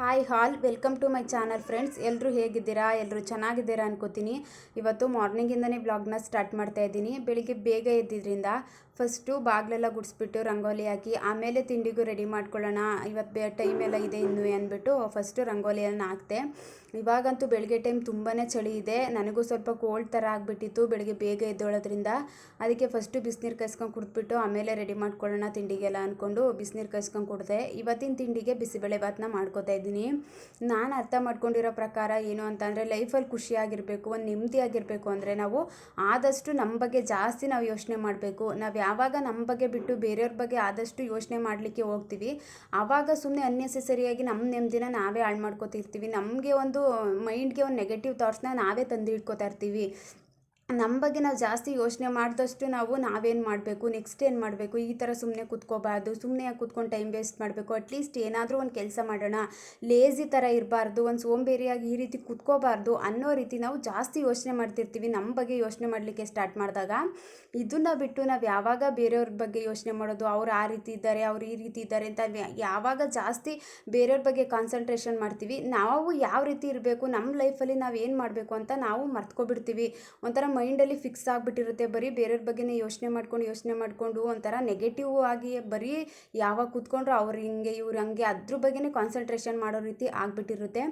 Hi all welcome to my channel friends ಎಲ್ಲರೂ ಹೇಗಿದ್ದೀರಾ? ಎಲ್ಲರೂ ಚೆನ್ನಾಗಿದ್ದೀರಾ ಅನ್ಕೋತೀನಿ. ಇವತ್ತು ಮಾರ್ನಿಂಗಿಂದನೇ ವ್ಲಾಗ್ನ ಸ್ಟಾರ್ಟ್ ಮಾಡ್ತಾ ಇದ್ದೀನಿ. ಬೆಳಿಗ್ಗೆ ಬೇಗ ಎದ್ದಿದ್ರಿಂದ ಫಸ್ಟು ಬಾಗಿಲೆಲ್ಲ ಗುಡಿಸ್ಬಿಟ್ಟು ರಂಗೋಲಿ ಹಾಕಿ, ಆಮೇಲೆ ತಿಂಡಿಗೂ ರೆಡಿ ಮಾಡ್ಕೊಳ್ಳೋಣ. ಇವತ್ತು ಬೇ ಟೈಮ್ ಎಲ್ಲ ಇದೆ ಇನ್ನು ಅಂದ್ಬಿಟ್ಟು ಫಸ್ಟು ರಂಗೋಲಿಯನ್ನು ಹಾಕ್ತೆ. ಇವಾಗಂತೂ ಬೆಳಗ್ಗೆ ಟೈಮ್ ತುಂಬಾ ಚಳಿ ಇದೆ. ನನಗೂ ಸ್ವಲ್ಪ ಕೋಲ್ಡ್ ಥರ ಆಗಿಬಿಟ್ಟಿತ್ತು ಬೆಳಗ್ಗೆ ಬೇಗ ಎದ್ದೋಳೋದ್ರಿಂದ. ಅದಕ್ಕೆ ಫಸ್ಟು ಬಿಸಿನೀರು ಕಾಯಿಸ್ಕೊಂಡು ಕುಡಿದ್ಬಿಟ್ಟು, ಆಮೇಲೆ ರೆಡಿ ಮಾಡ್ಕೊಳ್ಳೋಣ ತಿಂಡಿಗೆಲ್ಲ ಅಂದ್ಕೊಂಡು ಬಿಸಿನೀರು ಕಾಯಿಸ್ಕೊಂಡು ಕುಡಿದೆ. ಇವತ್ತಿನ ತಿಂಡಿಗೆ ಬಿಸಿಬೇಳೆ ಭಾತ್ನ ಮಾಡ್ಕೋತಾ ಇದ್ದೀನಿ. ನಾನು ಅರ್ಥ ಮಾಡ್ಕೊಂಡಿರೋ ಪ್ರಕಾರ ಏನು ಅಂತಂದರೆ ಲೈಫಲ್ಲಿ ಖುಷಿಯಾಗಿರಬೇಕು, ಒಂದು ನೆಮ್ಮದಿಯಾಗಿರಬೇಕು ಅಂದರೆ ನಾವು ಆದಷ್ಟು ನಮ್ಮ ಬಗ್ಗೆ ಜಾಸ್ತಿ ನಾವು ಯೋಚನೆ ಮಾಡಬೇಕು. ನಾವು ಯಾವಾಗ ನಮ್ಮ ಬಗ್ಗೆ ಬಿಟ್ಟು ಬೇರೆಯವ್ರ ಬಗ್ಗೆ ಆದಷ್ಟು ಯೋಚನೆ ಮಾಡಲಿಕ್ಕೆ ಹೋಗ್ತೀವಿ. ಆವಾಗ ಸುಮ್ಮನೆ ಅನ್ನೆಸೆಸರಿಯಾಗಿ ನಮ್ಮ ನೆಮ್ಮದಿನ ನಾವೇ ಹಾಳು ಮಾಡ್ಕೋತಿರ್ತೀವಿ. ನಮಗೆ ಒಂದು ಮೈಂಡ್ಗೆ ಒಂದು ನೆಗೆಟಿವ್ ಥಾಟ್ಸ್ನ ನಾವೇ ತಂದು ಇಟ್ಕೋತಾ ಇರ್ತೀವಿ. ನಮ್ಮ ಬಗ್ಗೆ ನಾವು ಜಾಸ್ತಿ ಯೋಚನೆ ಮಾಡಿದಷ್ಟು ನಾವು ನಾವೇನು ಮಾಡಬೇಕು ನೆಕ್ಸ್ಟ್ ಏನು ಮಾಡಬೇಕು, ಈ ಥರ ಸುಮ್ಮನೆ ಕೂತ್ಕೋಬಾರ್ದು ಸುಮ್ಮನೆ ಕೂತ್ಕೊಂಡು ಟೈಮ್ ವೇಸ್ಟ್ ಮಾಡಬೇಕು ಅಟ್ಲೀಸ್ಟ್ ಏನಾದರೂ ಒಂದು ಕೆಲಸ ಮಾಡೋಣ ಲೇಝಿ ಥರ ಇರಬಾರ್ದು, ಒಂದು ಸೋಂಬೇರಿಯಾಗಿ ಈ ರೀತಿ ಕೂತ್ಕೋಬಾರ್ದು ಅನ್ನೋ ರೀತಿ ನಾವು ಜಾಸ್ತಿ ಯೋಚನೆ ಮಾಡ್ತಿರ್ತೀವಿ, ನಮ್ಮ ಬಗ್ಗೆ ಯೋಚನೆ ಮಾಡಲಿಕ್ಕೆ ಸ್ಟಾರ್ಟ್ ಮಾಡಿದಾಗ. ಇದನ್ನು ಬಿಟ್ಟು ನಾವು ಯಾವಾಗ ಬೇರೆಯವ್ರ ಬಗ್ಗೆ ಯೋಚನೆ ಮಾಡೋದು, ಅವ್ರು ಆ ರೀತಿ ಇದ್ದಾರೆ, ಅವ್ರು ಈ ರೀತಿ ಇದ್ದಾರೆ ಅಂತ ಯಾವಾಗ ಜಾಸ್ತಿ ಬೇರೆಯವ್ರ ಬಗ್ಗೆ ಕಾನ್ಸಂಟ್ರೇಷನ್ ಮಾಡ್ತೀವಿ, ನಾವು ಯಾವ ರೀತಿ ಇರಬೇಕು, ನಮ್ಮ ಲೈಫಲ್ಲಿ ನಾವು ಏನು ಮಾಡಬೇಕು ಅಂತ ನಾವು ಮರ್ತ್ಕೊಬಿಡ್ತೀವಿ. ಒಂಥರ ಮೈಂಡಲ್ಲಿ ಫಿಕ್ಸ್ ಆಗಿಬಿಟ್ಟಿರುತ್ತೆ, ಬರೀ ಬೇರೆಯವ್ರ ಬಗ್ಗೆನೇ ಯೋಚನೆ ಮಾಡ್ಕೊಂಡು, ಯೋಚನೆ ಮಾಡಿಕೊಂಡು ಒಂಥರ ನೆಗೆಟಿವ್ ಆಗಿ ಬರೀ ಯಾವಾಗ ಕೂತ್ಕೊಂಡ್ರು ಅವ್ರು ಹಿಂಗೆ, ಇವ್ರು ಹಂಗೆ ಅದ್ರ ಬಗ್ಗೆನೇ ಕಾನ್ಸಂಟ್ರೇಷನ್ ಮಾಡೋ ರೀತಿ ಆಗಿಬಿಟ್ಟಿರುತ್ತೆ.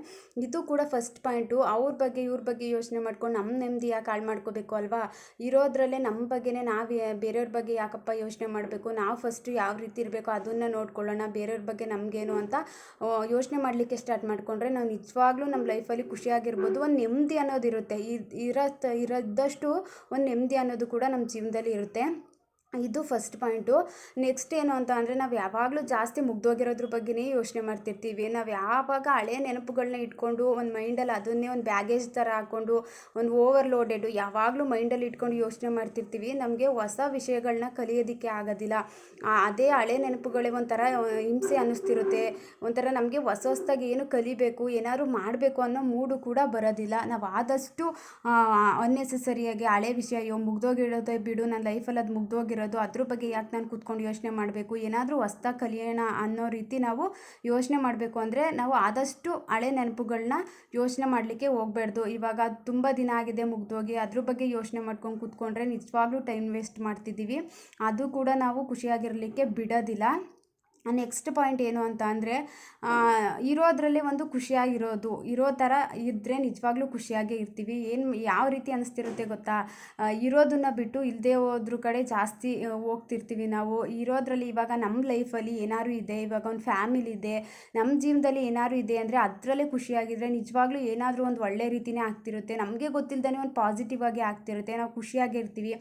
ಇದು ಕೂಡ ಫಸ್ಟ್ ಪಾಯಿಂಟು ಅವ್ರ ಬಗ್ಗೆ, ಇವ್ರ ಬಗ್ಗೆ ಯೋಚನೆ ಮಾಡ್ಕೊಂಡು ನಮ್ಮ ನೆಮ್ಮದಿ ಯಾಕೆ ಹಾಳು ಮಾಡ್ಕೋಬೇಕು ಅಲ್ವಾ? ಇರೋದ್ರಲ್ಲೇ ನಮ್ಮ ಬಗ್ಗೆನೇ ನಾವು ಬೇರೆಯವ್ರ ಬಗ್ಗೆ ಯಾಕಪ್ಪ ಯೋಚನೆ ಮಾಡಬೇಕು? ನಾವು ಫಸ್ಟು ಯಾವ ರೀತಿ ಇರಬೇಕು? ಅದನ್ನು ನೋಡ್ಕೊಳ್ಳೋಣ, ಬೇರೆಯವ್ರ ಬಗ್ಗೆ ನಮಗೇನು ಅಂತ ಯೋಚನೆ ಮಾಡಲಿಕ್ಕೆ ಸ್ಟಾರ್ಟ್ ಮಾಡಿಕೊಂಡ್ರೆ ನಾವು ನಿಜವಾಗ್ಲೂ ನಮ್ಮ ಲೈಫಲ್ಲಿ ಖುಷಿಯಾಗಿರ್ಬೋದು, ಒಂದು ನೆಮ್ಮದಿ ಅನ್ನೋದಿರುತ್ತೆ ಇರತ್ತೆ. ಇರೋದಷ್ಟು ಒಂದು ನೆಮ್ಮದಿ ಅನ್ನೋದು ಕೂಡ ನಮ್ಮ ಜೀವನದಲ್ಲಿ ಇರುತ್ತೆ. ಇದು ಫಸ್ಟ್ ಪಾಯಿಂಟು ನೆಕ್ಸ್ಟ್ ಏನು ಅಂತ ಅಂದರೆ ನಾವು ಯಾವಾಗಲೂ ಜಾಸ್ತಿ ಮುಗ್ದೋಗಿರೋದ್ರ ಬಗ್ಗೆನೇ ಯೋಚನೆ ಮಾಡ್ತಿರ್ತೀವಿ. ನಾವು ಯಾವಾಗ ಹಳೆ ನೆನಪುಗಳನ್ನ ಇಟ್ಕೊಂಡು ಒಂದು ಮೈಂಡಲ್ಲಿ ಅದನ್ನೇ ಒಂದು ಬ್ಯಾಗೇಜ್ ಥರ ಹಾಕ್ಕೊಂಡು ಒಂದು ಓವರ್ಲೋಡೆಡು ಯಾವಾಗಲೂ ಮೈಂಡಲ್ಲಿ ಇಟ್ಕೊಂಡು ಯೋಚನೆ ಮಾಡ್ತಿರ್ತೀವಿ. ನಮಗೆ ಹೊಸ ವಿಷಯಗಳನ್ನ ಕಲಿಯೋದಕ್ಕೆ ಆಗೋದಿಲ್ಲ. ಅದೇ ಹಳೆ ನೆನಪುಗಳೇ ಒಂಥರ ಹಿಂಸೆ ಅನ್ನಿಸ್ತಿರುತ್ತೆ. ಒಂಥರ ನಮಗೆ ಹೊಸ ಹೊಸದಾಗಿ ಏನು ಕಲಿಬೇಕು, ಏನಾದ್ರು ಮಾಡಬೇಕು ಅನ್ನೋ ಮೂಡು ಕೂಡ ಬರೋದಿಲ್ಲ. ನಾವು ಆದಷ್ಟು ಅನ್ನೆಸೆಸರಿಯಾಗಿ ಹಳೆ ವಿಷಯ, ಅಯ್ಯೋ ಮುಗ್ದೋಗಿರೋದೇ ಬಿಡು ನನ್ನ ಲೈಫಲ್ಲಿ ಅದು ಮುಗ್ದೋಗಿರೋದು ಅದ್ರ ಬಗ್ಗೆ ಯಾಕೆ ನಾನು ಕೂತ್ಕೊಂಡು ಯೋಚನೆ ಮಾಡಬೇಕು? ಏನಾದರೂ ಹೊಸ್ದಾಗಿ ಕಲಿಯೋಣ ಅನ್ನೋ ರೀತಿ ನಾವು ಯೋಚನೆ ಮಾಡಬೇಕು ಅಂದರೆ ನಾವು ಆದಷ್ಟು ಹಳೆ ನೆನಪುಗಳನ್ನ ಯೋಚನೆ ಮಾಡಲಿಕ್ಕೆ ಹೋಗ್ಬಾರ್ದು ಇವಾಗ ತುಂಬ ದಿನ ಆಗಿದೆ ಮುಗ್ದೋಗಿ, ಅದ್ರ ಬಗ್ಗೆ ಯೋಚನೆ ಮಾಡ್ಕೊಂಡು ಕೂತ್ಕೊಂಡ್ರೆ ನಿಜವಾಗ್ಲೂ ಟೈಮ್ ವೇಸ್ಟ್ ಮಾಡ್ತಿದ್ದೀವಿ. ಅದು ಕೂಡ ನಾವು ಖುಷಿಯಾಗಿರಲಿಕ್ಕೆ ಬಿಡೋದಿಲ್ಲ. ನೆಕ್ಸ್ಟ್ ಪಾಯಿಂಟ್ ಏನು ಅಂತ ಅಂದರೆ ಇರೋದ್ರಲ್ಲಿ ಒಂದು ಖುಷಿಯಾಗಿರೋದು. ಇರೋ ಥರ ಇದ್ದರೆ ನಿಜವಾಗ್ಲೂ ಖುಷಿಯಾಗೇ ಇರ್ತೀವಿ. ಏನು, ಯಾವ ರೀತಿ ಅನಿಸ್ತಿರುತ್ತೆ ಗೊತ್ತಾ? ಇರೋದನ್ನು ಬಿಟ್ಟು ಇಲ್ಲದೆ ಹೋದ್ರ ಕಡೆ ಜಾಸ್ತಿ ಹೋಗ್ತಿರ್ತೀವಿ ನಾವು. ಇರೋದ್ರಲ್ಲಿ ಇವಾಗ ನಮ್ಮ ಲೈಫಲ್ಲಿ ಏನಾದ್ರು ಇದೆ, ಇವಾಗ ಒಂದು ಫ್ಯಾಮಿಲಿ ಇದೆ ನಮ್ಮ ಜೀವನದಲ್ಲಿ ಏನಾದ್ರು ಇದೆ ಅಂದರೆ ಅದರಲ್ಲೇ ಖುಷಿಯಾಗಿದ್ದರೆ ನಿಜವಾಗ್ಲೂ ಏನಾದರೂ ಒಂದು ಒಳ್ಳೆ ರೀತಿಯೇ ಆಗ್ತಿರುತ್ತೆ. ನಮಗೆ ಗೊತ್ತಿಲ್ಲದೇ ಒಂದು ಪಾಸಿಟಿವ್ ಆಗಿ ಆಗ್ತಿರುತ್ತೆ. ನಾವು ಖುಷಿಯಾಗಿರ್ತೀವಿ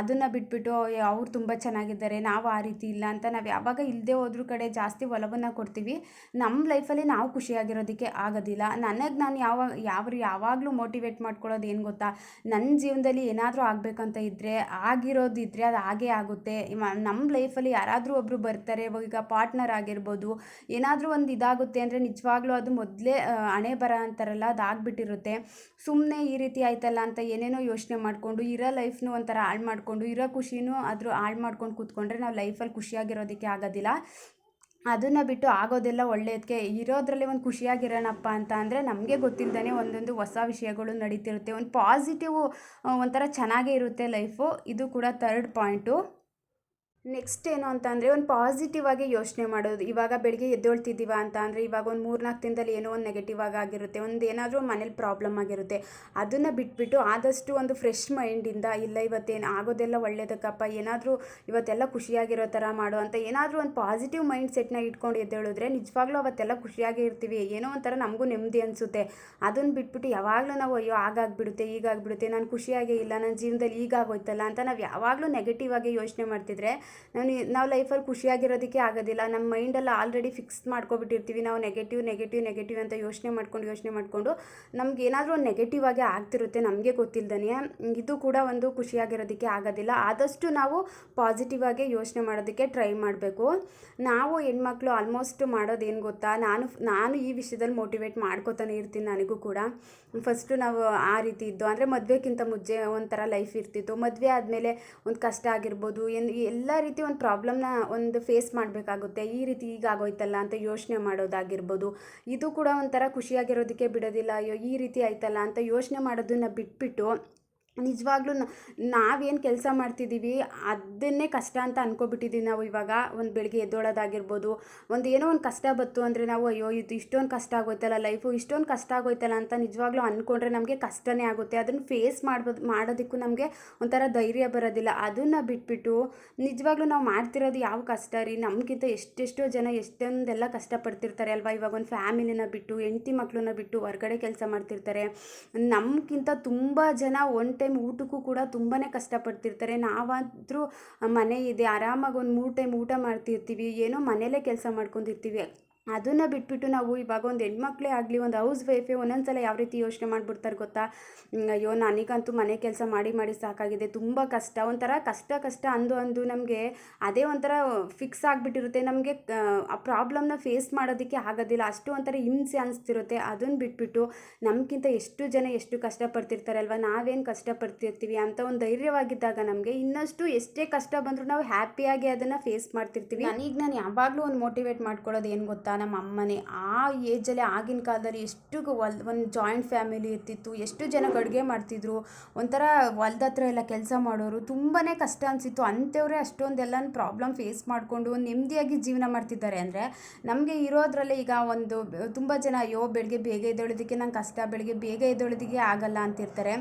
ಅದನ್ನು ಬಿಟ್ಬಿಟ್ಟು ಅವ್ರು ತುಂಬ ಚೆನ್ನಾಗಿದ್ದಾರೆ. ನಾವು ಆ ರೀತಿ ಇಲ್ಲ ಅಂತ ನಾವು ಯಾವಾಗ ಇಲ್ಲದೆ ಹೋದ್ರೂ ಕಡೆ ಜಾಸ್ತಿ ಒಲವನ್ನು ಕೊಡ್ತೀವಿ. ನಮ್ಮ ಲೈಫಲ್ಲಿ ನಾವು ಖುಷಿಯಾಗಿರೋದಕ್ಕೆ ಆಗೋದಿಲ್ಲ. ನನಗೆ ನಾನು ಯಾವ ಯಾವ ಯಾವಾಗಲೂ ಮೋಟಿವೇಟ್ ಮಾಡ್ಕೊಳ್ಳೋದು ಏನು ಗೊತ್ತಾ? ನನ್ನ ಜೀವನದಲ್ಲಿ ಏನಾದರೂ ಆಗಬೇಕಂತ ಇದ್ದರೆ ಆಗಿರೋದಿದ್ದರೆ ಅದು ಹಾಗೇ ಆಗುತ್ತೆ. ನಮ್ಮ ಲೈಫಲ್ಲಿ ಯಾರಾದರೂ ಒಬ್ಬರು ಬರ್ತಾರೆ ಈಗ ಪಾರ್ಟ್ನರ್ ಆಗಿರ್ಬೋದು. ಏನಾದರೂ ಒಂದು ಇದಾಗುತ್ತೆ ಅಂದರೆ ನಿಜವಾಗ್ಲೂ ಅದು ಮೊದಲೇ ಹಣೆ ಬರ ಅಂತಾರಲ್ಲ, ಅದು ಆಗಿಬಿಟ್ಟಿರುತ್ತೆ. ಸುಮ್ಮನೆ ಈ ರೀತಿ ಆಯ್ತಲ್ಲ ಅಂತ ಏನೇನೋ ಯೋಚನೆ ಮಾಡಿಕೊಂಡು, ಇರೋ ಲೈಫ್ನು ಒಂಥರ ಹಾಳು ಮಾಡಿಕೊಂಡು, ಇರೋ ಖುಷಿನೂ ಆದರೂ ಹಾಳು ಮಾಡ್ಕೊಂಡು ಕೂತ್ಕೊಂಡ್ರೆ ನಾವು ಲೈಫಲ್ಲಿ ಖುಷಿಯಾಗಿರೋದಕ್ಕೆ ಆಗೋದಿಲ್ಲ. ಅದನ್ನು ಬಿಟ್ಟು ಆಗೋದೆಲ್ಲ ಒಳ್ಳೆಯದಕ್ಕೆ ಇರೋದ್ರಲ್ಲಿ ಒಂದು ಖುಷಿಯಾಗಿರೋಣಪ್ಪ ಅಂತ ಅಂದರೆ ನಮಗೆ ಗೊತ್ತಿಲ್ಲದೇ ಒಂದೊಂದು ಹೊಸ ವಿಷಯಗಳು ನಡೀತಿರುತ್ತೆ. ಒಂದು ಪಾಸಿಟಿವ್ ಒಂಥರ ಚೆನ್ನಾಗೇ ಇರುತ್ತೆ ಲೈಫು ಇದು ಕೂಡ ತರ್ಡ್ ಪಾಯಿಂಟು ನೆಕ್ಸ್ಟ್ ಏನು ಅಂತ ಅಂದರೆ ಒಂದು ಪಾಸಿಟಿವ್ ಆಗಿ ಯೋಚನೆ ಮಾಡೋದು. ಇವಾಗ ಬೆಳಿಗ್ಗೆ ಎದ್ದೇಳ್ತಿದ್ದೀವ ಅಂತ ಅಂದರೆ ಇವಾಗ ಒಂದು ಮೂರ್ನಾಲ್ಕು ದಿನದಲ್ಲಿ ಏನೋ ಒಂದು ನೆಗೆಟಿವ್ ಆಗಿ ಆಗಿರುತ್ತೆ. ಒಂದು ಏನಾದರೂ ಮನೇಲಿ ಪ್ರಾಬ್ಲಮ್ ಆಗಿರುತ್ತೆ. ಅದನ್ನು ಬಿಟ್ಬಿಟ್ಟು ಆದಷ್ಟು ಒಂದು ಫ್ರೆಶ್ ಮೈಂಡಿಂದ ಇಲ್ಲ ಇವತ್ತೇನು ಆಗೋದೆಲ್ಲ ಒಳ್ಳೇದಕ್ಕಪ್ಪ, ಏನಾದರೂ ಇವತ್ತೆಲ್ಲ ಖುಷಿಯಾಗಿರೋ ಥರ ಮಾಡೋ ಅಂತ ಏನಾದರೂ ಒಂದು ಪಾಸಿಟಿವ್ ಮೈಂಡ್ ಸೆಟ್ನ ಇಟ್ಕೊಂಡು ಎದ್ದೇಳಿದ್ರೆ ನಿಜವಾಗ್ಲೂ ಅವತ್ತೆಲ್ಲ ಖುಷಿಯಾಗಿ ಇರ್ತೀವಿ. ಏನೋ ಒಂಥರ ನಮಗೂ ನೆಮ್ಮದಿ ಅನಿಸುತ್ತೆ. ಅದನ್ನು ಬಿಟ್ಬಿಟ್ಟು ಯಾವಾಗಲೂ ನಾವು ಅಯ್ಯೋ ಆಗಾಗ್ಬಿಡುತ್ತೆ, ಈಗಾಗ್ಬಿಡುತ್ತೆ, ನಾನು ಖುಷಿಯಾಗೇ ಇಲ್ಲ ನನ್ನ ಜೀವನದಲ್ಲಿ ಈಗಾಗೋಯ್ತಲ್ಲ ಅಂತ ನಾವು ಯಾವಾಗಲೂ ನೆಗೆಟಿವ್ ಆಗಿ ಯೋಚನೆ ಮಾಡ್ತಿದ್ರೆ ನಾವು ನಾವು ಲೈಫಲ್ಲಿ ಖುಷಿಯಾಗಿರೋದಕ್ಕೆ ಆಗೋದಿಲ್ಲ. ನಮ್ಮ ಮೈಂಡಲ್ಲಿ ಆಲ್ರೆಡಿ ಫಿಕ್ಸ್ ಮಾಡ್ಕೊಬಿಟ್ಟಿರ್ತೀವಿ. ನಾವು ನೆಗೆಟಿವ್ ನೆಗೆಟಿವ್ ನೆಗೆಟಿವ್ ಅಂತ ಯೋಚನೆ ಮಾಡ್ಕೊಂಡು, ಯೋಚನೆ ಮಾಡಿಕೊಂಡು ನಮ್ಗೆ ಏನಾದರೂ ನೆಗೆಟಿವ್ ಆಗಿ ಆಗ್ತಿರುತ್ತೆ ನಮಗೆ ಗೊತ್ತಿಲ್ಲದೇ ಇದು ಕೂಡ ಒಂದು ಖುಷಿಯಾಗಿರೋದಕ್ಕೆ ಆಗೋದಿಲ್ಲ. ಆದಷ್ಟು ನಾವು ಪಾಸಿಟಿವ್ ಆಗಿ ಯೋಚನೆ ಮಾಡೋದಕ್ಕೆ ಟ್ರೈ ಮಾಡಬೇಕು. ನಾವು ಹೆಣ್ಮಕ್ಳು ಆಲ್ಮೋಸ್ಟ್ ಮಾಡೋದೇನು ಗೊತ್ತಾ? ನಾನು ನಾನು ಈ ವಿಷಯದಲ್ಲಿ ಮೋಟಿವೇಟ್ ಮಾಡ್ಕೋತಾನೆ ಇರ್ತೀನಿ ನನಗೂ ಕೂಡ. ಫಸ್ಟು ನಾವು ಆ ರೀತಿ ಇದ್ದು, ಅಂದರೆ ಮದುವೆಗಿಂತ ಮುಂಚೆ ಒಂಥರ ಲೈಫ್ ಇರ್ತಿತ್ತು. ಮದುವೆ ಆದಮೇಲೆ ಒಂದು ಕಷ್ಟ ಆಗಿರ್ಬೋದು, ಏನು ಎಲ್ಲ ರೀತಿ ಒಂದು ಪ್ರಾಬ್ಲಮ್ನ ಒಂದು ಫೇಸ್ ಮಾಡಬೇಕಾಗುತ್ತೆ. ಈ ರೀತಿ ಈಗ ಆಗೋಯ್ತಲ್ಲ ಅಂತ ಯೋಚನೆ ಮಾಡೋದಾಗಿರ್ಬೋದು. ಇದು ಕೂಡ ಒಂಥರ ಖುಷಿಯಾಗಿರೋದಕ್ಕೆ ಬಿಡೋದಿಲ್ಲ. ಅಯ್ಯೋ, ಈ ರೀತಿ ಆಯ್ತಲ್ಲ ಅಂತ ಯೋಚನೆ ಮಾಡೋದನ್ನ ಬಿಟ್ಬಿಟ್ಟು ನಿಜವಾಗ್ಲೂ ನಾವೇನು ಕೆಲಸ ಮಾಡ್ತಿದ್ದೀವಿ ಅದನ್ನೇ ಕಷ್ಟ ಅಂತ ಅನ್ಕೊಬಿಟ್ಟಿದ್ದೀವಿ ನಾವು ಇವಾಗ. ಒಂದು ಬೆಳಗ್ಗೆ ಎದ್ದೋಳೋದಾಗಿರ್ಬೋದು, ಒಂದು ಏನೋ ಒಂದು ಕಷ್ಟ ಬಂತು ಅಂದರೆ ನಾವು, ಅಯ್ಯೋ, ಇದು ಇಷ್ಟೊಂದು ಕಷ್ಟ ಆಗೋಯ್ತಲ್ಲ, ಲೈಫು ಇಷ್ಟೊಂದು ಕಷ್ಟ ಆಗೋಯ್ತಲ್ಲ ಅಂತ ನಿಜವಾಗ್ಲೂ ಅಂದ್ಕೊಂಡ್ರೆ ನಮಗೆ ಕಷ್ಟನೇ ಆಗುತ್ತೆ. ಅದನ್ನು ಫೇಸ್ ಮಾಡ್ಬೋದು, ಮಾಡೋದಕ್ಕೂ ನಮಗೆ ಒಂಥರ ಧೈರ್ಯ ಬರೋದಿಲ್ಲ. ಅದನ್ನು ಬಿಟ್ಬಿಟ್ಟು ನಿಜವಾಗ್ಲೂ ನಾವು ಮಾಡ್ತಿರೋದು ಯಾವ ಕಷ್ಟ ರೀ? ನಮಗಿಂತ ಎಷ್ಟೆಷ್ಟೋ ಜನ ಎಷ್ಟೊಂದೆಲ್ಲ ಕಷ್ಟಪಡ್ತಿರ್ತಾರೆ ಅಲ್ವಾ? ಇವಾಗ ಒಂದು ಫ್ಯಾಮಿಲಿನ ಬಿಟ್ಟು, ಹೆಂಡ್ತಿ ಮಕ್ಕಳನ್ನ ಬಿಟ್ಟು ಹೊರಗಡೆ ಕೆಲಸ ಮಾಡ್ತಿರ್ತಾರೆ. ನಮಗಿಂತ ತುಂಬ ಜನ ಒನ್ ಟೈಮ್ ಊಟಕ್ಕೂ ಕೂಡ ತುಂಬಾ ಕಷ್ಟಪಡ್ತಿರ್ತಾರೆ. ನಾವಾದರೂ ಮನೆ ಇದೆ ಆರಾಮಾಗಿ ಒಂದು ಮೂರು ಟೈಮ್ ಊಟ ಮಾಡ್ತಿರ್ತೀವಿ, ಏನೋ ಮನೇಲೇ ಕೆಲಸ ಮಾಡ್ಕೊಂಡಿರ್ತೀವಿ. ಅದನ್ನು ಬಿಟ್ಬಿಟ್ಟು ನಾವು ಇವಾಗ ಒಂದು ಹೆಣ್ಮಕ್ಳೇ ಆಗಲಿ, ಒಂದು ಹೌಸ್ ವೈಫೇ ಒಂದೊಂದು ಸಲ ಯಾವ ರೀತಿ ಯೋಚನೆ ಮಾಡಿಬಿಡ್ತಾರೆ ಗೊತ್ತಾ? ಅಯ್ಯೋ, ನನಗಂತೂ ಮನೆ ಕೆಲಸ ಮಾಡಿ ಮಾಡಿ ಸಾಕಾಗಿದೆ, ತುಂಬ ಕಷ್ಟ. ಒಂಥರ ಕಷ್ಟ ಕಷ್ಟ ಅಂದು ಅಂದು ನಮಗೆ ಅದೇ ಒಂಥರ ಫಿಕ್ಸ್ ಆಗಿಬಿಟ್ಟಿರುತ್ತೆ. ನಮಗೆ, ಆ ಪ್ರಾಬ್ಲಮ್ನ ಫೇಸ್ ಮಾಡೋದಕ್ಕೆ ಆಗೋದಿಲ್ಲ. ಅಷ್ಟು ಒಂಥರ ಹಿಂಸೆ ಅನಿಸ್ತಿರುತ್ತೆ. ಅದನ್ನು ಬಿಟ್ಬಿಟ್ಟು ನಮಗಿಂತ ಎಷ್ಟು ಜನ ಎಷ್ಟು ಕಷ್ಟಪಡ್ತಿರ್ತಾರಲ್ವ? ನಾವೇನು ಕಷ್ಟಪಡ್ತಿರ್ತೀವಿ ಅಂತ ಒಂದು ಧೈರ್ಯವಾಗಿದ್ದಾಗ ನಮಗೆ ಇನ್ನಷ್ಟು ಎಷ್ಟೇ ಕಷ್ಟ ಬಂದರೂ ನಾವು ಹ್ಯಾಪಿಯಾಗಿ ಅದನ್ನು ಫೇಸ್ ಮಾಡ್ತಿರ್ತೀವಿ. ನನಗೆ ನಾನು ಯಾವಾಗಲೂ ಒಂದು ಮೋಟಿವೇಟ್ ಮಾಡ್ಕೊಳ್ಳೋದು ಏನು ಗೊತ್ತಾ? ನಮ್ಮ ಅಮ್ಮನೇ ಆ ಏಜಲ್ಲಿ ಆಗಿನ ಕಾಲದಲ್ಲಿ ಎಷ್ಟು ಹೊಲ್ ಒಂದು ಜಾಯಿಂಟ್ ಫ್ಯಾಮಿಲಿ ಇರ್ತಿತ್ತು, ಎಷ್ಟು ಜನ ಅಡುಗೆ ಮಾಡ್ತಿದ್ರು, ಒಂಥರ ಹೊಲ್ದ ಹತ್ರ ಎಲ್ಲ ಕೆಲಸ ಮಾಡೋರು ತುಂಬಾ ಕಷ್ಟ ಅನಿಸಿತ್ತು. ಅಂಥವ್ರೆ ಅಷ್ಟೊಂದೆಲ್ಲ ಪ್ರಾಬ್ಲಮ್ ಫೇಸ್ ಮಾಡಿಕೊಂಡು ನೆಮ್ಮದಿಯಾಗಿ ಜೀವನ ಮಾಡ್ತಿದ್ದಾರೆ. ಅಂದರೆ ನಮಗೆ ಇರೋದ್ರಲ್ಲೇ ಈಗ ಒಂದು ತುಂಬ ಜನ, ಅಯ್ಯೋ ಬೆಳಗ್ಗೆ ಬೇಗ ಎದ್ದೊಳೋದಕ್ಕೆ ನಂಗೆ ಕಷ್ಟ ಬೆಳಗ್ಗೆ ಬೇಗ ಎದ್ದೊಳೋದಕ್ಕೆ ಆಗಲ್ಲ ಅಂತಿರ್ತಾರೆ.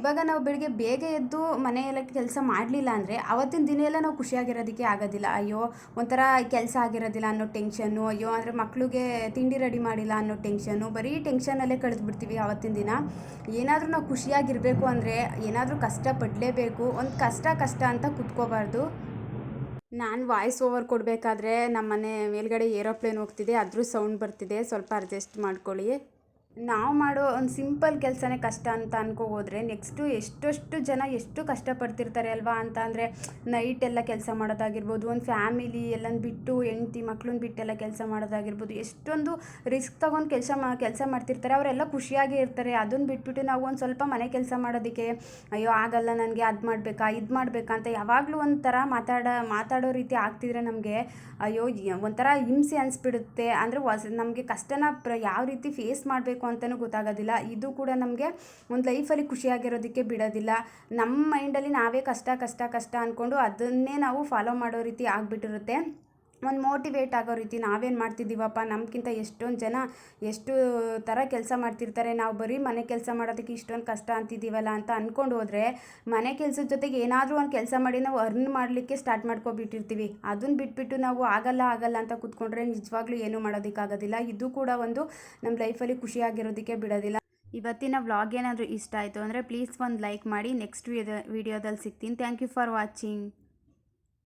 ಇವಾಗ ನಾವು ಬೆಳಗ್ಗೆ ಬೇಗ ಎದ್ದು ಮನೆಯೆಲ್ಲ ಕೆಲಸ ಮಾಡಲಿಲ್ಲ ಅಂದರೆ ಅವತ್ತಿನ ದಿನ ಎಲ್ಲ ನಾವು ಖುಷಿಯಾಗಿರೋದಕ್ಕೆ ಆಗೋದಿಲ್ಲ. ಅಯ್ಯೋ, ಒಂಥರ ಕೆಲಸ ಆಗಿರೋದಿಲ್ಲ ಅನ್ನೋ ಟೆನ್ಷನ್ನು ಅಯ್ಯೋ, ಅಂದರೆ ಮಕ್ಳಿಗೆ ತಿಂಡಿ ರೆಡಿ ಮಾಡಿಲ್ಲ ಅನ್ನೋ ಟೆನ್ಷನು, ಬರೀ ಟೆನ್ಷನಲ್ಲೇ ಕಳೆದು ಬಿಡ್ತೀವಿ ಅವತ್ತಿನ ದಿನ. ಏನಾದರೂ ನಾವು ಖುಷಿಯಾಗಿರಬೇಕು ಅಂದರೆ ಏನಾದರೂ ಕಷ್ಟಪಡಲೇಬೇಕು ಒಂದು ಕಷ್ಟ ಕಷ್ಟ ಅಂತ ಕುತ್ಕೋಬಾರ್ದು. ನಾನು ವಾಯ್ಸ್ ಓವರ್ ಕೊಡಬೇಕಾದ್ರೆ ನಮ್ಮ ಮನೆ ಮೇಲ್ಗಡೆ ಏರೋಪ್ಲೇನ್ ಹೋಗ್ತಿದೆ, ಅದ್ರ ಸೌಂಡ್ ಬರ್ತಿದೆ, ಸ್ವಲ್ಪ ಅಡ್ಜಸ್ಟ್ ಮಾಡ್ಕೊಳ್ಳಿ. ನಾವು ಮಾಡೋ ಒಂದು ಸಿಂಪಲ್ ಕೆಲಸನೇ ಕಷ್ಟ ಅಂತ ಅನ್ಕೋ ಹೋದ್ರೆ ನೆಕ್ಸ್ಟು ಎಷ್ಟೆಷ್ಟು ಜನ ಎಷ್ಟು ಕಷ್ಟಪಡ್ತಿರ್ತಾರೆ ಅಲ್ವಾ ಅಂತ ಅಂದರೆ ನೈಟ್ ಎಲ್ಲ ಕೆಲಸ ಮಾಡೋದಾಗಿರ್ಬೋದು, ಒಂದು ಫ್ಯಾಮಿಲಿ ಎಲ್ಲನ ಬಿಟ್ಟು ಹೆಂಡ್ತಿ ಮಕ್ಳನ್ನ ಬಿಟ್ಟೆಲ್ಲ ಕೆಲಸ ಮಾಡೋದಾಗಿರ್ಬೋದು, ಎಷ್ಟೊಂದು ರಿಸ್ಕ್ ತೊಗೊಂಡು ಕೆಲಸ ಮಾ, ಕೆಲಸ ಮಾಡ್ತಿರ್ತಾರೆ, ಅವರೆಲ್ಲ ಖುಷಿಯಾಗೇ ಇರ್ತಾರೆ. ಅದನ್ನು ಬಿಟ್ಬಿಟ್ಟು ನಾವು ಒಂದು ಸ್ವಲ್ಪ ಮನೆ ಕೆಲಸ ಮಾಡೋದಕ್ಕೆ, ಅಯ್ಯೋ ಆಗಲ್ಲ ನನಗೆ ಅದು ಮಾಡಬೇಕಾ, ಇದು ಮಾಡಬೇಕಾ ಅಂತ ಯಾವಾಗಲೂ ಒಂಥರ ಮಾತಾಡ, ಮಾತಾಡೋ ರೀತಿ ಆಗ್ತಿದ್ರೆ ನಮಗೆ ಅಯ್ಯೋ, ಒಂಥರ ಹಿಂಸೆ ಅನಿಸ್ಬಿಡುತ್ತೆ. ಅಂದರೆ ನಮಗೆ ಕಷ್ಟನ ಯಾವ ರೀತಿ ಫೇಸ್ ಮಾಡಬೇಕು ಅಂತಲೂ ಗೊತ್ತಾಗೋದಿಲ್ಲ. ಇದು ಕೂಡ ನಮಗೆ ಒಂದು ಲೈಫಲ್ಲಿ ಖುಷಿಯಾಗಿರೋದಕ್ಕೆ ಬಿಡೋದಿಲ್ಲ. ನಮ್ಮ ಮೈಂಡಲ್ಲಿ ನಾವೇ ಕಷ್ಟ ಕಷ್ಟ ಕಷ್ಟ ಅಂದ್ಕೊಂಡು ಅದನ್ನೇ ನಾವು ಫಾಲೋ ಮಾಡೋ ರೀತಿ ಆಗಿಬಿಟ್ಟಿರುತ್ತೆ. ಒಂದು ಮೋಟಿವೇಟ್ ಆಗೋ ರೀತಿ ನಾವೇನು ಮಾಡ್ತಿದ್ದೀವಪ್ಪ? ನಮಗಿಂತ ಎಷ್ಟೊಂದು ಜನ ಎಷ್ಟು ಥರ ಕೆಲಸ ಮಾಡ್ತಿರ್ತಾರೆ? ನಾವು ಬರೀ ಮನೆ ಕೆಲಸ ಮಾಡೋದಕ್ಕೆ ಇಷ್ಟೊಂದು ಕಷ್ಟ ಅಂತಿದ್ದೀವಲ್ಲ ಅಂತ ಅಂದ್ಕೊಂಡು ಹೋದರೆ ಮನೆ ಕೆಲಸದ ಜೊತೆಗೆ ಏನಾದರೂ ಒಂದು ಕೆಲಸ ಮಾಡಿ ನಾವು ಅರ್ನ್ ಮಾಡಲಿಕ್ಕೆ ಸ್ಟಾರ್ಟ್ ಮಾಡ್ಕೊಬಿಟ್ಟಿರ್ತೀವಿ. ಅದನ್ನು ಬಿಟ್ಬಿಟ್ಟು ನಾವು ಆಗಲ್ಲ ಆಗಲ್ಲ ಅಂತ ಕೂತ್ಕೊಂಡ್ರೆ ನಿಜವಾಗ್ಲೂ ಏನೂ ಮಾಡೋದಕ್ಕಾಗೋದಿಲ್ಲ. ಇದು ಕೂಡ ಒಂದು ನಮ್ಮ ಲೈಫಲ್ಲಿ ಖುಷಿಯಾಗಿರೋದಕ್ಕೆ ಬಿಡೋದಿಲ್ಲ. ಇವತ್ತಿನ ವ್ಲಾಗ್ ಏನಾದರೂ ಇಷ್ಟ ಆಯಿತು ಅಂದರೆ ಪ್ಲೀಸ್ ಒಂದು ಲೈಕ್ ಮಾಡಿ. ನೆಕ್ಸ್ಟ್ ವಿಡಿಯೋ ವಿಡಿಯೋದಲ್ಲಿ ಸಿಗ್ತೀನಿ. Thank you for watching.